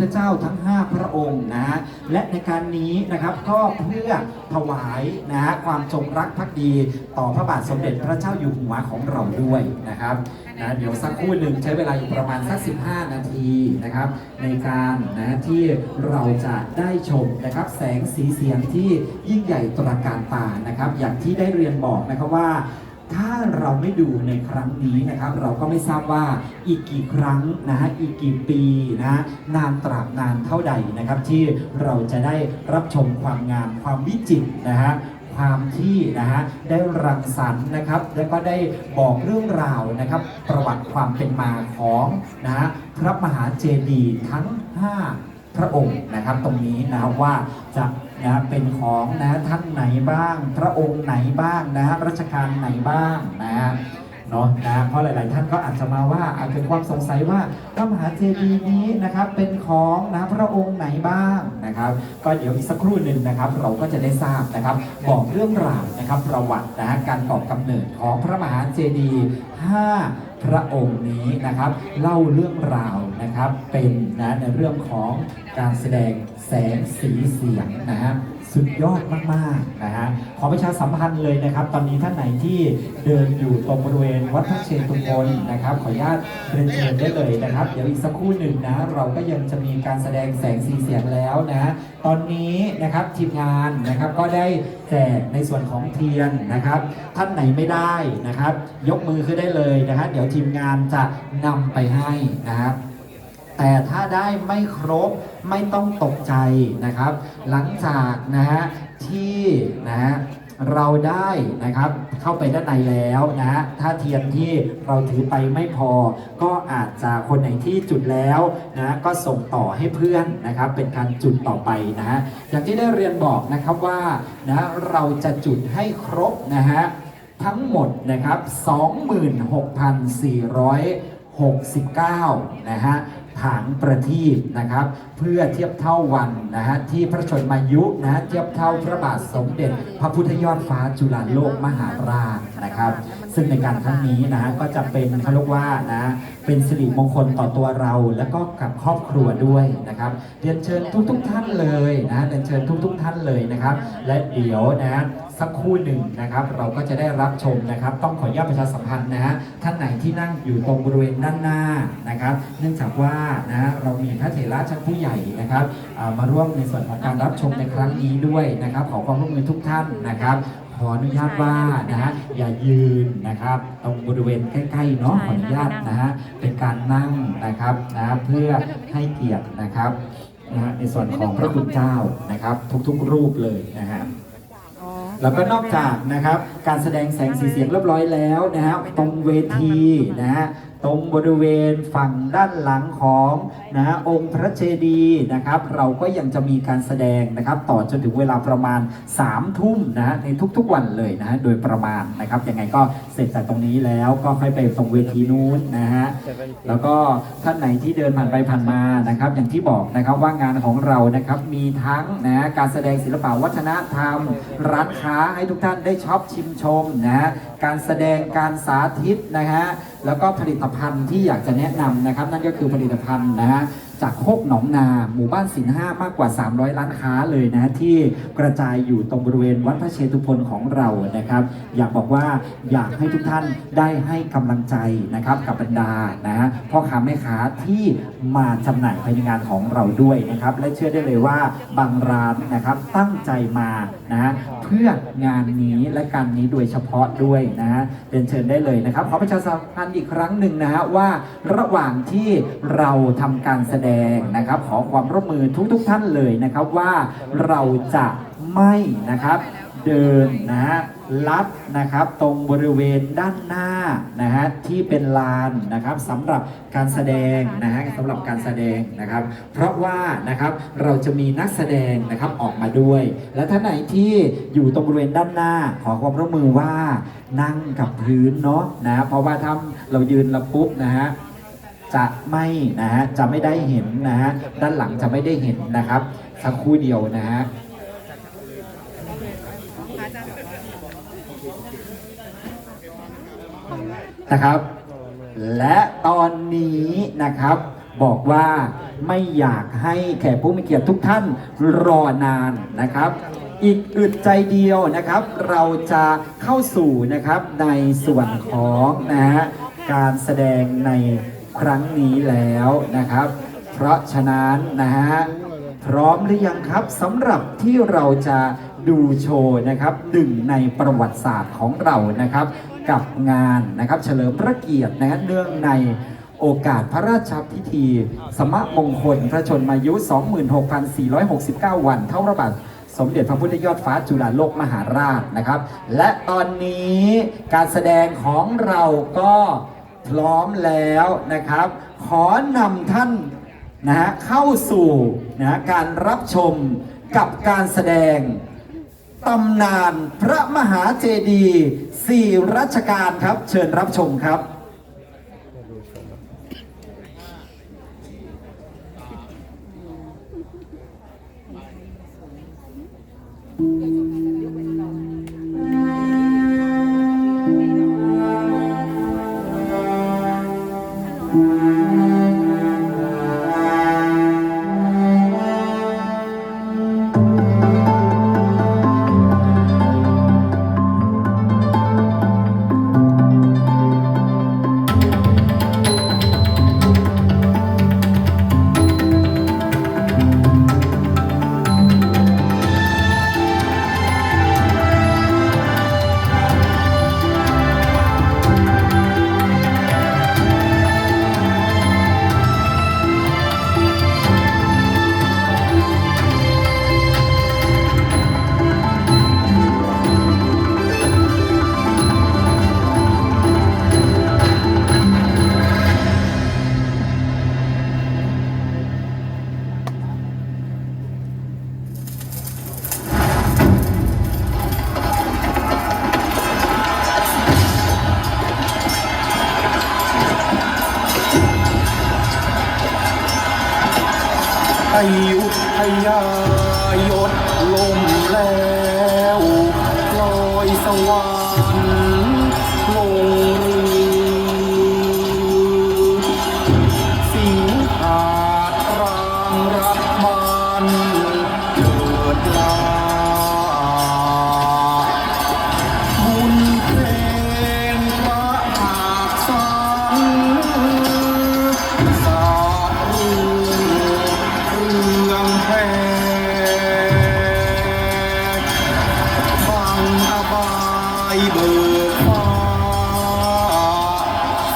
ธเจ้าทั้ง 5 พระองค์นะฮะและในการนี้นะครับก็เพื่อถวายนะฮะความจงรักภักดีต่อพระบาทสมเด็จพระเจ้าอยู่หัวของเราด้วยนะครับนะเดี๋ยวสักครู่หนึ่งใช้เวลาอยู่ประมาณสัก 15 นาทีนะครับในการนะที่เราจะได้ชมนะครับแสงสีเสียงที่ยิ่งใหญ่ตระการตานะครับ อย่างที่ได้เรียนบอกนะครับว่า ถ้าเราไม่ดูในครั้งนี้นะครับ เราก็ไม่ทราบว่าอีกกี่ครั้งนะฮะอีกกี่ปีนะนานตราบนานเท่าใดนะครับ ที่เราจะได้รับชมความงามความวิจิตรนะฮะความที่นะฮะได้รังสรรค์นะครับ แล้วก็ได้บอกเรื่องราวนะครับ ประวัติความเป็นมาของนะฮะพระมหาเจดีย์ทั้ง 5 พระองค์นะครับ ตรงนี้นะครับว่าจะนะเป็นของนะท่านไหนบ้าง พระองค์ไหนบ้างนะรัชกาลไหนบ้างนะเนาะนะเพราะหลาย ๆ ท่านก็อาจจะมาว่าอาจเกิดความสงสัยว่าพระมหาเจดีย์นี้นะครับเป็นของนะพระองค์ไหนบ้างนะครับ ก็เดี๋ยวอีกสักครู่หนึ่งนะครับ เราก็จะได้ทราบนะครับ บอกเรื่องราวนะครับประวัตินะการก่อกำเนิดของพระมหาเจดีย์ห้าพระองค์นี้นะครับ เล่าเรื่องราว นะครับเป็นนะในเรื่องของการแสดงแสงสีเสียงนะฮะสุดยอดมากๆนะฮะขอประชาสัมพันธ์เลยนะครับ ตอนนี้ท่านไหนที่เดินอยู่ตรงบริเวณวัดพระเชตุพนนะครับ ขออนุญาตเรียนเชิญได้เลยนะครับ เดี๋ยวอีกสักครู่หนึ่งนะเราก็ยังจะมีการแสดงแสงสีเสียงแล้วนะตอนนี้นะครับทีมงานนะครับก็ได้แจกในส่วนของเทียนนะครับ ท่านไหนไม่ได้นะครับ ยกมือขึ้นได้เลยนะครับเดี๋ยวทีมงานจะนำไปให้นะครับ แต่ถ้าได้ไม่ครบไม่ต้องตกใจนะครับ หลังจากนะฮะที่นะฮะเราได้นะครับเข้าไปด้านในแล้วนะฮะถ้าเทียนที่เราถือไปไม่พอ ก็อาจจะคนไหนที่จุดแล้วนะก็ส่งต่อให้เพื่อนนะครับ เป็นการจุดต่อไปนะฮะอย่างที่ได้เรียนบอกนะครับว่านะเราจะจุดให้ครบนะฮะทั้งหมดนะครับ 26,469 นะฮะ ถังประทีปนะครับ เพื่อเทียบเท่าวันนะฮะที่พระชนมายุนะฮะเทียบเท่าพระบาทสมเด็จ พระพุทธยอดฟ้าจุฬาโลกมหาราชนะครับ ซึ่งในการครั้งนี้นะฮะก็จะเป็นเขาเรียกว่านะเป็นสิริมงคลต่อตัวเราและก็กับครอบครัวด้วยนะครับเรียนเชิญทุกๆทท่านเลยนะเรียนเชิญทุกๆทท่านเลยนะครับ และเดี๋ยวนะ สักครู่หนึ่งนะครับ เราก็จะได้รับชมนะครับ ต้องขออนุญาตประชาสัมพันธ์นะฮะท่านไหนที่นั่งอยู่ตรงบริเวณด้านหน้านะครับ เนื่องจากว่านะเรามีพระเถระชั้นผู้ใหญ่นะครับมาร่วมในส่วนของการรับชมในครั้งนี้ด้วยนะครับ ขอความร่วมมือทุกท่านนะครับขออนุญาตว่านะฮะอย่ายืนนะครับตรงบริเวณใกล้ๆเนาะขออนุญาตนะฮะเป็นการนั่งนะครับนะเพื่อให้เกียรตินะครับนะฮะในส่วนของพระคุณเจ้านะครับ ทุกๆรูปเลยนะฮะ แล้วก็นอกจากนะครับการแสดงแสงสีเสียงเรียบร้อยแล้วนะฮะตรงเวทีนะฮะ ตรงบริเวณฝั่งด้านหลังของนะองค์พระเจดีย์นะครับ เราก็ยังจะมีการแสดงนะครับต่อจนถึงเวลาประมาณ3ามทุ่มนะในทุกๆวันเลยนะฮะโดยประมาณนะครับยังไงก็เสร็จจากตรงนี้แล้วก็ค่อยไปตรงเวทีนู้นนะฮะแล้วก็ท่านไหนที่เดินผ่านไปผ่านมานะครับ อย่างที่บอกนะครับว่างานของเรานะครับมีทั้งนะการแสดงศิลปะวัฒนธรรม ร้านค้าให้ทุกท่านได้ช็อปชิมชมนะฮะการแสดงการสาธิตนะฮะแล้วก็ผลิตภัณฑ์ที่อยากจะแนะนำนะครับ นั่นก็คือผลิตภัณฑ์นะฮะ จากโคกหนองนา หมู่บ้านสินห้ามากกว่า 300 ร้านค้าเลยนะที่กระจายอยู่ตรงบริเวณวัดพระเชตุพนของเรานะครับ อยากบอกว่าอยากให้ทุกท่านได้ให้กำลังใจนะครับกับบรรดานะฮะพ่อค้าแม่ค้าที่มาจำหน่ายภายในงานของเราด้วยนะครับ และเชื่อได้เลยว่าบางร้านนะครับตั้งใจมานะเพื่องานนี้และการนี้โดยเฉพาะด้วยนะฮะเรียนเชิญได้เลยนะครับขอประชาสัมพันธ์อีกครั้งหนึ่งนะฮะว่าระหว่างที่เราทำการแสดงนะครับ ขอความร่วมมือทุกๆทท่านเลยนะครับว่าเราจะไม่นะครับเดินนะฮะลัดนะครับตรงบริเวณด้านหน้านะฮะที่เป็นลานนะครับสำหรับการแสดงนะฮะสำหรับการแสดงนะครับ เพราะว่านะครับเราจะมีนักแสดงนะครับออกมาด้วย และท่านไหนที่อยู่ตรงบริเวณด้านหน้า ขอความร่วมมือว่านั่งกับพื้นเนาะนะเพราะว่าถ้าเรายืนแล้วปุ๊บนะฮะ จะไม่นะฮะจะไม่ได้เห็นนะฮะด้านหลังจะไม่ได้เห็นนะครับสักครู่เดียวนะฮะนะครับ และตอนนี้นะครับบอกว่าไม่อยากให้แขกผู้มีเกียรติทุกท่านรอนานนะครับ อีกอึดใจเดียวนะครับ เราจะเข้าสู่นะครับในส่วนของนะฮะการแสดงใน ครั้งนี้แล้วนะครับ เพราะฉะนั้นนะฮะพร้อมหรือยังครับสำหรับที่เราจะดูโชว์นะครับหนึ่งในประวัติศาสตร์ของเรานะครับ กับงานนะครับเฉลิมพระเกียรตินะฮะเนื่องในโอกาสพระราชพิธี สมะมงคล พระชนมายุ 26,469 วัน เท่าระบาทสมเด็จพระพุทธยอดฟ้าจุฬาโลกมหาราชนะครับ และตอนนี้การแสดงของเราก็ พร้อมแล้วนะครับ ขอนำท่านนะฮะเข้าสู่นะการรับชมกับการแสดงตำนานพระมหาเจดีย์สี่รัชกาลครับ เชิญรับชมครับอา ยุทยายดลมแล้วลอยสวรรค์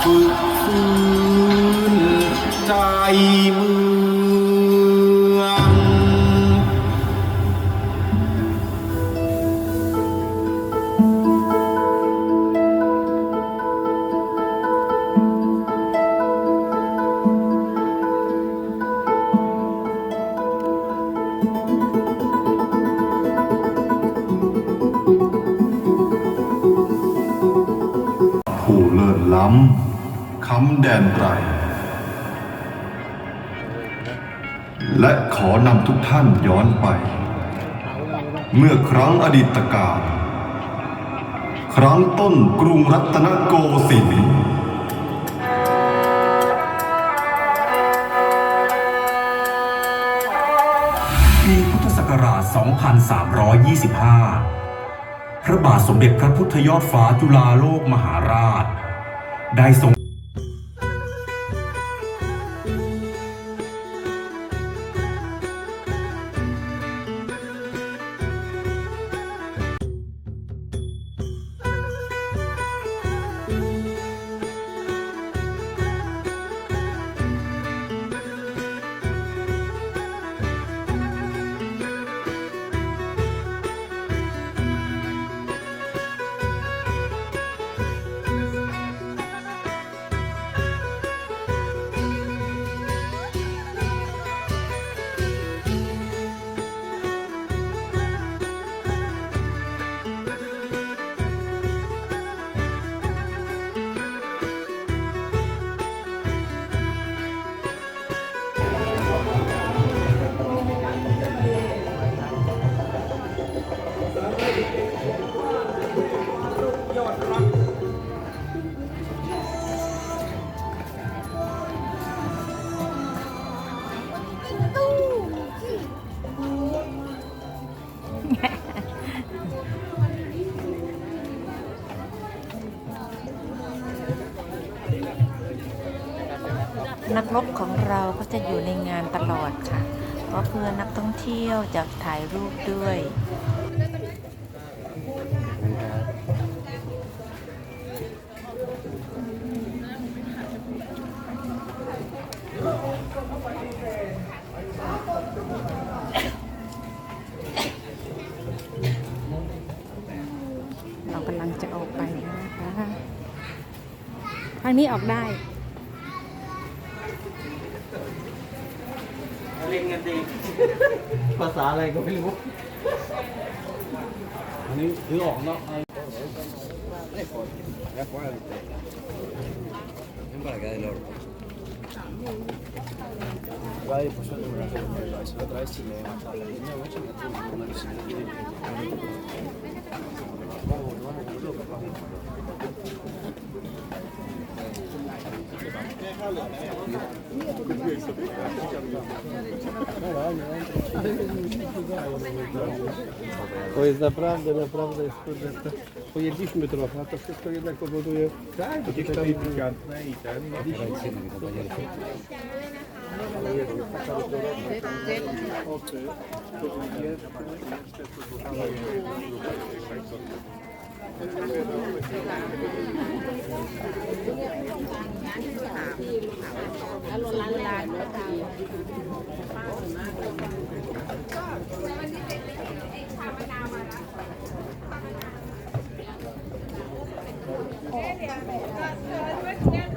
ฝึกฟื้นใจเมือง ผู้เลิศล้ำ คำแดนไตรและขอนำทุกท่านย้อนไป เมื่อครั้งอดีตการครั้งต้นกรุงรัตนโกสินทร์ปีพุทธศักราช 2325 พระบาทสมเด็จพระพุทธยอดฟ้าจุฬาโลกมหาราช ได้ทรง นักรบของเราก็จะอยู่ในงานตลอดค่ะ เพราะเพื่อนักท่องเที่ยวจะถ่ายรูปด้วยเรากำลังจะออกไปนะคะ ทางนี้ออกได้ ภาษาอะไรก็ไม่รู้ อันนี้ถือออกเนาะ To jest naprawdę, naprawdę jest kurde. Pojedliśmy trochę, a to wszystko jednak powoduje. Tak, gdzieś tam i pikantne i ten. No. แล้วรถร้านแรกก็ตามป้าถึงมากเลยก็เดี๋ยวเดี๋ยวเดี๋ยว